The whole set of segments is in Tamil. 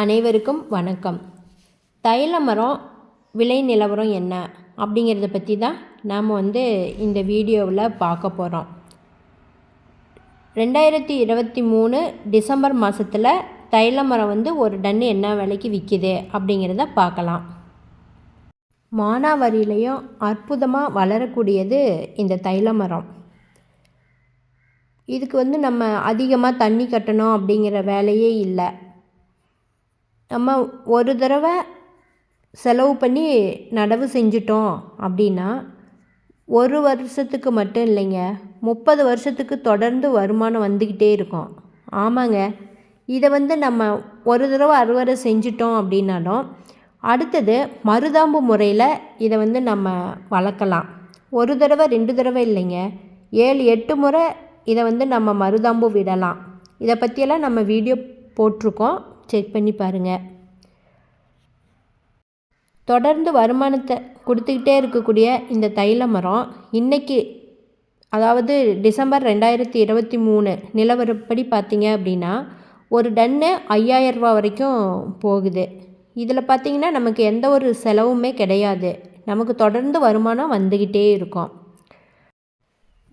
அனைவருக்கும் வணக்கம். தைல மரம் விலை நிலவரம் என்ன அப்படிங்கிறத பற்றி தான் நாம் வந்து இந்த வீடியோவில் பார்க்க போகிறோம் ரெண்டாயிரத்தி இருபத்தி மூணு டிசம்பர் மாதத்தில் தைல மரம் வந்து ஒரு டன் என்ன விலைக்கு விற்கிது அப்படிங்கிறத பார்க்கலாம். மானாவாரியிலையும் அற்புதமாக வளரக்கூடியது இந்த தைல மரம். இதுக்கு வந்து நம்ம அதிகமாக தண்ணி கட்டணும் அப்படிங்கிற வேலையே இல்லை. நம்ம ஒரு தடவை செலவு பண்ணி நடவு செஞ்சிட்டோம் அப்படின்னா ஒரு வருஷத்துக்கு மட்டும் இல்லைங்க முப்பது வருஷத்துக்கு தொடர்ந்து வருமானம் வந்துக்கிட்டே இருக்கும். ஆமாங்க. இதை வந்து நம்ம ஒரு தடவை அறுவடை செஞ்சிட்டோம் அப்படின்னாலும் அடுத்தது மருதாம்பு முறையில் இதை வந்து நம்ம வளர்க்கலாம். ஒரு தடவை ரெண்டு தடவை இல்லைங்க. ஏழு எட்டு முறை இதை வந்து நம்ம மருதாம்பு விடலாம். இதை பற்றியெல்லாம் நம்ம வீடியோ போட்டிருக்கோம். செக் பண்ணி பாருங்கள் தொடர்ந்து வருமானத்தை கொடுத்துக்கிட்டே இருக்கக்கூடிய இந்த தைல மரம் இன்றைக்கி அதாவது டிசம்பர் ரெண்டாயிரத்தி இருபத்தி மூணு நிலவரப்படி பார்த்தீங்க அப்படின்னா ஒரு டன்னு ஐயாயிரரூபா வரைக்கும் போகுது. இதில் பார்த்திங்கன்னா நமக்கு எந்த ஒரு செலவுமே கிடையாது. நமக்கு தொடர்ந்து வருமானம் வந்துக்கிட்டே இருக்கும்.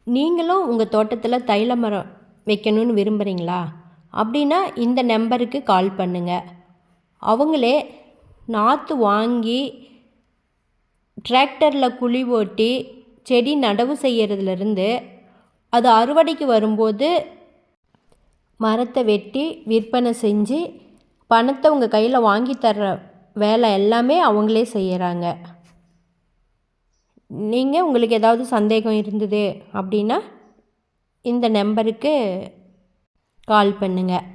நீங்களும் உங்கள் தோட்டத்தில் தைல மரம் வைக்கணும்னு விரும்புகிறீங்களா அப்படின்னா இந்த நம்பருக்கு கால் பண்ணுங்கள் அவங்களே நாற்று வாங்கி டிராக்டரில் குழி ஓட்டி செடி நடவு செய்கிறதுலேருந்து அது அறுவடைக்கு வரும்போது மரத்தை வெட்டி விற்பனை செஞ்சு பணத்தை உங்கள் கையில் வாங்கி தர்ற வேலை எல்லாமே அவங்களே செய்கிறாங்க நீங்கள் உங்களுக்கு ஏதாவது சந்தேகம் இருந்தது அப்படின்னா இந்த நம்பருக்கு கால் பண்ணுங்கள்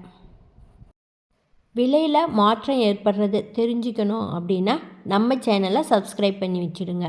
விலையில் மாற்றம் ஏற்படுறது தெரிஞ்சுக்கணும் அப்படின்னா நம்ம சேனலை சப்ஸ்கிரைப் பண்ணி வச்சுடுங்க.